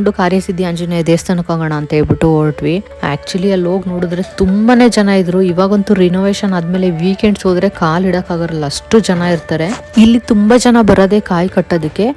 ಒಂದು ಕಾರ್ಯಸಿದ್ಧಿ ಆಂಜನೇಯ ದೇವಸ್ಥಾನಕ್ಕೆ ಹೋಗೋಣ ಅಂತ ಹೇಳ್ಬಿಟ್ಟು ಹೊರಟ್ವಿ. ಆಕ್ಚುಲಿ ಅಲ್ಲಿ ಹೋಗಿ ನೋಡಿದ್ರೆ ತುಂಬಾನೇ ಜನ ಇದ್ರು. ಇವಾಗಂತೂ ರಿನೋವೇಷನ್ ಆದ್ಮೇಲೆ ವೀಕೆಂಡ್ಸ್ ಹೋದ್ರೆ ಕಾಲ್ ಇಡಕ್ಕಾಗಲ್ಲ. ಅಷ್ಟು ಜನ ಇರ್ತಾರೆ. ಇಲ್ಲಿ ತುಂಬಾ ಜನ ಬರೋದೇ ಕಾಯಿ ಕಟ್ಟೋದಕ್ಕೆ.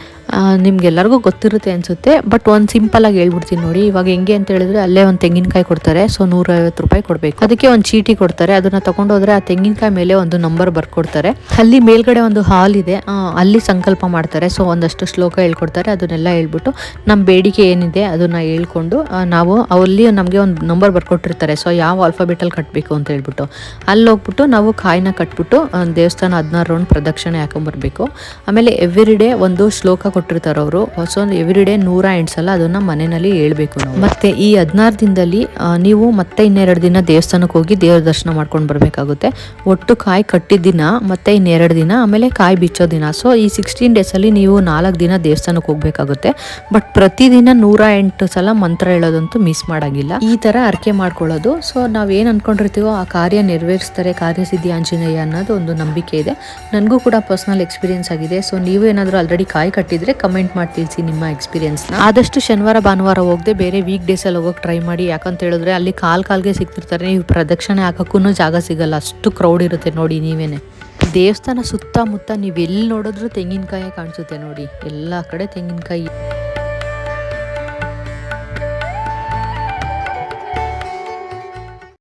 ನಿಮ್ಗೆಲ್ಲರಿಗೂ ಗೊತ್ತಿರುತ್ತೆ ಅನ್ಸುತ್ತೆ. ಬಟ್ ಒಂದು ಸಿಂಪಲ್ ಆಗಿ ಹೇಳ್ಬಿಡ್ತೀನಿ ನೋಡಿ. ಇವಾಗ ಹೆಂಗೆ ಅಂತ ಹೇಳಿದ್ರೆ ಅಲ್ಲೇ ಒಂದು ತೆಂಗಿನಕಾಯಿ ಕೊಡ್ತಾರೆ. ಸೊ ನೂರೈವತ್ತು ರೂಪಾಯಿ ಕೊಡಬೇಕು. ಅದಕ್ಕೆ ಒಂದು ಚೀಟಿ ಕೊಡ್ತಾರೆ. ಅದನ್ನ ತಗೊಂಡೋದ್ರೆ ಆ ತೆಂಗಿನಕಾಯಿ ಮೇಲೆ ಒಂದು ನಂಬರ್ ಬರ್ಕೊಡ್ತಾರೆ. ಅಲ್ಲಿ ಮೇಲ್ಗಡೆ ಒಂದು ಹಾಲ್ ಇದೆ. ಅಲ್ಲಿ ಸಂಕಲ್ಪ ಮಾಡ್ತಾರೆ. ಸೊ ಒಂದಷ್ಟು ಶ್ಲೋಕ ಹೇಳ್ಕೊಡ್ತಾರೆ. ಅದನ್ನೆಲ್ಲ ಹೇಳ್ಬಿಟ್ಟು ನಮ್ಮ ಬೇಡಿಕೆ ಏನಿದೆ ಅದನ್ನ ಹೇಳ್ಕೊಂಡು ನಾವು ಅಲ್ಲಿ ನಮಗೆ ಒಂದು ನಂಬರ್ ಬರ್ಕೊಟ್ಟಿರ್ತಾರೆ. ಸೊ ಯಾವ ಆಲ್ಫಾಬೆಟಲ್ಲಿ ಕಟ್ಟಬೇಕು ಅಂತ ಹೇಳ್ಬಿಟ್ಟು. ಅಲ್ಲಿ ಹೋಗ್ಬಿಟ್ಟು ನಾವು ಕಾಯಿನ ಕಟ್ಬಿಟ್ಟು ದೇವಸ್ಥಾನ ಹದಿನಾರು ರೌಂಡ್ ಪ್ರದಕ್ಷಿಣೆ ಹಾಕೊಂಡ್ಬರ್ಬೇಕು ಆಮೇಲೆ ಎವ್ರಿ ಡೇ ಒಂದು ಶ್ಲೋಕ ಕೊಟ್ಟಿರ್ತಾರೆ ಅವರು. ಸೊ ಎವ್ರಿ ಡೇ ನೂರ ಎಂಟು ಸಲ ಅದನ್ನ ಮನೆಯಲ್ಲಿ ಹೇಳಬೇಕು ನಾವು. ಮತ್ತೆ ಈ ಹದಿನಾರು ದಿನದಲ್ಲಿ ನೀವು ಮತ್ತೆ ಇನ್ನೆರಡು ದಿನ ದೇವಸ್ಥಾನಕ್ಕೆ ಹೋಗಿ ದೇವ್ರ ದರ್ಶನ ಮಾಡ್ಕೊಂಡು ಬರಬೇಕಾಗುತ್ತೆ. ಒಟ್ಟು ಕಾಯಿ ಕಟ್ಟಿದ ದಿನ, ಮತ್ತೆ ಇನ್ನೆರಡು ದಿನ, ಆಮೇಲೆ ಕಾಯಿ ಬಿಚ್ಚೋ ದಿನ. ಸೊ ಈ ಸಿಕ್ಸ್ಟೀನ್ ಡೇಸಲ್ಲಿ ನೀವು ನಾಲ್ಕು ದಿನ ದೇವಸ್ಥಾನಕ್ಕೆ ಹೋಗಬೇಕಾಗುತ್ತೆ. ಬಟ್ ಪ್ರತಿದಿನ ನೂರ ಎಂಟು ಸಲ ಮಂತ್ರ ಹೇಳೋದಂತೂ ಮಿಸ್ ಮಾಡಾಗಿಲ್ಲ. ಈ ತರ ಅರ್ಕೆ ಮಾಡ್ಕೊಳ್ಳೋದು. ಸೊ ನಾವ್ ಏನ್ ಅನ್ಕೊಂಡಿರ್ತೀವೋ ಆ ಕಾರ್ಯ ನೆರವೇರಿಸ್ತಾರೆ ಕಾರ್ಯಸಿದ್ಧಿ ಆಂಜನೇಯ ಅನ್ನೋದು ಒಂದು ನಂಬಿಕೆ ಇದೆ. ನನಗೂ ಕೂಡ ಪರ್ಸನಲ್ ಎಕ್ಸ್ಪೀರಿಯನ್ಸ್ ಆಗಿದೆ. ಸೊ ನೀವು ಏನಾದರೂ ಆಲ್ರೆಡಿ ಕಾಯಿ ಕಟ್ಟಿದ್ರೆ ಕಮೆಂಟ್ ಮಾಡಿ ತಿಳಿಸಿ ನಿಮ್ಮ ಎಕ್ಸ್ಪೀರಿಯನ್ಸ್ ಆದಷ್ಟು ಶನಿವಾರ, ಭಾನುವಾರ ಹೋಗದೆ ಬೇರೆ ವೀಕ್ ಡೇಸ್ ಅಲ್ಲಿ ಹೋಗೋಕೆ ಟ್ರೈ ಮಾಡಿ. ಯಾಕಂತ ಹೇಳಿದ್ರೆ ಅಲ್ಲಿ ಕಾಲ್ ಕಾಲ್ಗೆ ಸಿಗ್ತಿರ್ತಾರೆ. ನೀವು ಪ್ರದಕ್ಷಿಣೆ ಹಾಕಕ್ಕೂ ಜಾಗ ಸಿಗಲ್ಲ. ಅಷ್ಟು ಕ್ರೌಡ್ ಇರುತ್ತೆ ನೋಡಿ ನೀವೇನೆ. ದೇವಸ್ಥಾನ ಸುತ್ತಮುತ್ತ ನೀವೆಲ್ಲಿ ನೋಡಿದ್ರೂ ನೋಡಿದ್ರು ತೆಂಗಿನಕಾಯಿ ಕಾಣಿಸುತ್ತೆ ನೋಡಿ. ಎಲ್ಲ ಕಡೆ ತೆಂಗಿನಕಾಯಿ.